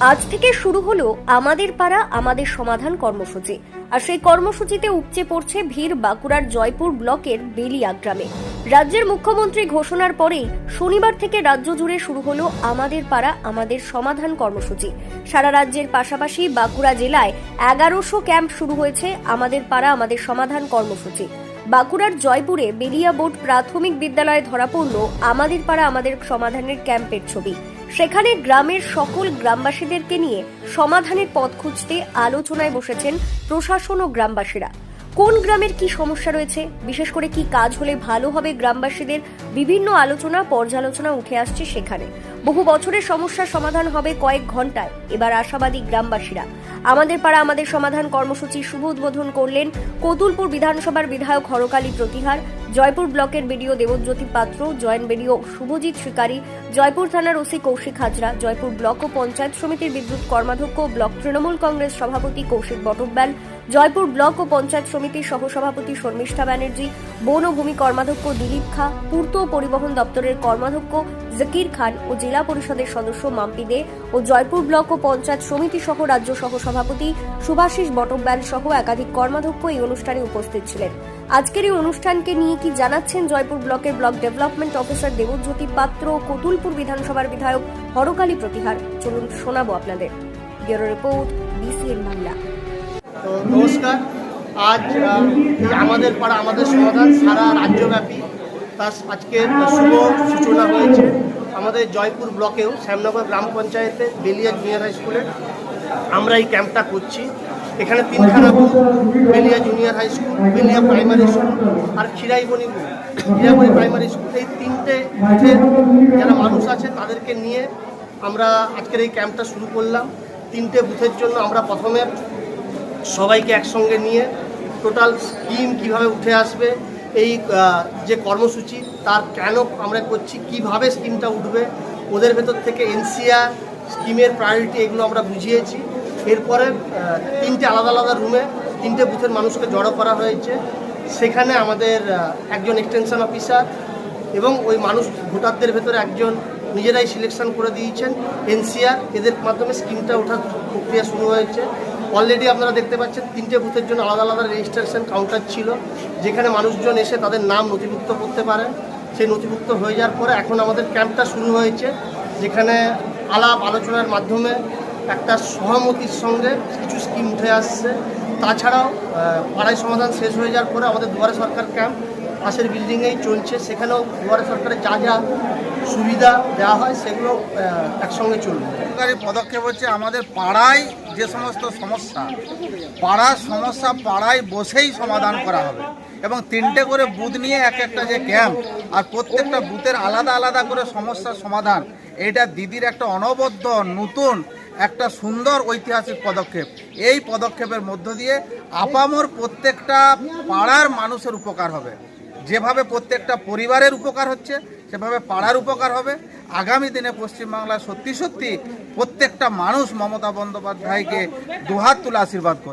আজ থেকে শুরু হলো আমাদের পাড়া, আমাদের সমাধান কর্মসূচি। আর সেই কর্মসূচিতে উপচে পড়ছে ভিড় বাঁকুড়ার জয়পুর ব্লকের বেলিয়া গ্রামে। রাজ্যের মুখ্যমন্ত্রী ঘোষণার পরেই শনিবার থেকে রাজ্য জুড়ে শুরু হলো আমাদের পাড়া, আমাদের সমাধান কর্মসূচি। সারা রাজ্যের পাশাপাশি বাঁকুড়া জেলায় এগারোশো ক্যাম্প শুরু হয়েছে আমাদের পাড়া, আমাদের সমাধান কর্মসূচি। বাঁকুড়ার জয়পুরে বেলিয়া বোর্ড প্রাথমিক বিদ্যালয়ে ধরা পড়ল আমাদের পাড়া আমাদের সমাধানের ক্যাম্পের ছবি। সেখানে গ্রামের সকল গ্রামবাসীদেরকে নিয়ে সমাধানের পথ খুঁজতে আলোচনায় বসেছেন প্রশাসন ও গ্রামবাসীরা। কোন গ্রামের কি সমস্যা রয়েছে? বিশেষ করে কি কাজ হলে ভালো হবে? গ্রামবাসীদের বিভিন্ন আলোচনা, পর্যালোচনা উঠে আসছে সেখানে। বহু বছরের সমস্যার সমাধান হবে কয়েক ঘন্টায়। এবার আশাবাদী গ্রামবাসীরা। আমাদের পাড়া আমাদের সমাধান কর্মসূচির শুভ উদ্বোধন করলেন কতুলপুর বিধানসভার বিধায়ক হরকালী প্রতিহার, জয়পুর ব্লকের বিডিও দেবজ্যোতি পাত্র, জয়েন্ট বিডিও শুভজিৎ শিকারী, জয়পুর থানার ওসি কৌশিক হাজরা, জয়পুর ব্লক ও পঞ্চায়েত সমিতির বিদ্যুৎ কর্মাধ্যক্ষ ব্লক তৃণমূল কংগ্রেস সভাপতি কৌশিক বটব্যাল জয়পুর ব্লক ও পঞ্চায়েত সমিতির সহসভাপতি শর্মিষ্ঠা ব্যানার্জি, বন ও ভূমি কর্মাধ্যক্ষ দিলীপ খা, পূর্ত ও পরিবহন দপ্তরের কর্মাধ্যক্ষ জাকির খান ও জেলা পরিষদের সদস্য মাম্পি দে ও জয়পুর ব্লক ও পঞ্চায়েত সমিতি সহ রাজ্য সহসভাপতি সুভাষিস বটব্যাল সহ একাধিক কর্মাধ্যক্ষ এই অনুষ্ঠানে উপস্থিত ছিলেন। আজকের এই অনুষ্ঠানকে নিয়ে কি জানাচ্ছেন জয়পুর ব্লকের ব্লক ডেভেলপমেন্ট অফিসার দেবজ্যোতি পাত্র ও কতুলপুর বিধানসভার বিধায়ক হরকালী প্রতিহার? চলুন শোনাবো আপনাদের। Bureau report, BCN Bangla. নমস্কার। আজ আমাদের পাড়া, আমাদের সমাধান সারা রাজ্যব্যাপী তার আজকে শুভ সূচনা হয়েছে। আমাদের জয়পুর ব্লকেও শ্যামনগর গ্রাম পঞ্চায়েতে বেলিয়া জুনিয়র হাই স্কুলে আমরা এই ক্যাম্পটা করছি। এখানে তিনখানা booth Beliya junior high school Beliya primary school আর Khiraiboni booth Khiraiboni primary school এই তিনটে বুথের যারা মানুষ আছে তাদেরকে নিয়ে আমরা আজকের এই ক্যাম্পটা শুরু করলাম। তিনটে বুথের জন্য আমরা প্রথমে সবাইকে একসঙ্গে নিয়ে টোটাল স্কিম কীভাবে উঠে আসবে, এই যে কর্মসূচি, তার কেন আমরা করছি, কীভাবে স্কিমটা উঠবে, ওদের ভেতর থেকে এনসিআর স্কিমের প্রায়োরিটি এগুলো আমরা বুঝিয়েছি। এরপরে তিনটে আলাদা আলাদা রুমে তিনটে বুথের মানুষকে জড়ো করা হয়েছে। সেখানে আমাদের একজন এক্সটেনশন অফিসার এবং ওই মানুষ, ভোটারদের ভেতরে একজন নিজেরাই সিলেকশন করে দিয়েছেন। এনসিআর, এদের মাধ্যমে স্কিমটা ওঠার প্রক্রিয়া শুরু হয়েছে। অলরেডি আপনারা দেখতে পাচ্ছেন, তিনটে বুথের জন্য আলাদা আলাদা রেজিস্ট্রেশন কাউন্টার ছিল, যেখানে মানুষজন এসে তাদের নাম নথিভুক্ত করতে পারেন। সেই নথিভুক্ত হয়ে যাওয়ার পরে এখন আমাদের ক্যাম্পটা শুরু হয়েছে, যেখানে আলাপ আলোচনার মাধ্যমে একটা সহমতির সঙ্গে কিছু স্কিম উঠে আসছে। তাছাড়াও পাড়ায় সমাধান শেষ হয়ে যাওয়ার পরে আমাদের দুয়ারে সরকার ক্যাম্প পাশের বিল্ডিংয়েই চলছে। সেখানেও দুয়ারে সরকারের যা যা সুবিধা দেওয়া হয়, সেগুলো একসঙ্গে চলবে। সরকারি পদক্ষেপ হচ্ছে আমাদের পাড়ায় যে সমস্ত সমস্যা, পাড়ার সমস্যা পাড়ায় বসেই সমাধান করা হবে। এবং তিনটে করে বুথ নিয়ে এক একটা যে ক্যাম্প, আর প্রত্যেকটা বুথের আলাদা আলাদা করে সমস্যার সমাধান এটা দিদির একটা অনবদ্য, নতুন, একটা সুন্দর ঐতিহাসিক পদক্ষেপ। এই পদক্ষেপের মধ্য দিয়ে আপামর প্রত্যেকটা পাড়ার মানুষের উপকার হবে। যেভাবে প্রত্যেকটা পরিবারের উপকার হচ্ছে, সেভাবে পাড়ার উপকার হবে। আগামী দিনে পশ্চিমবাংলা সত্যি সত্যি প্রত্যেকটা মানুষ মমতা বন্দ্যোপাধ্যায়কে দুহাত তুলে আশীর্বাদ করবে।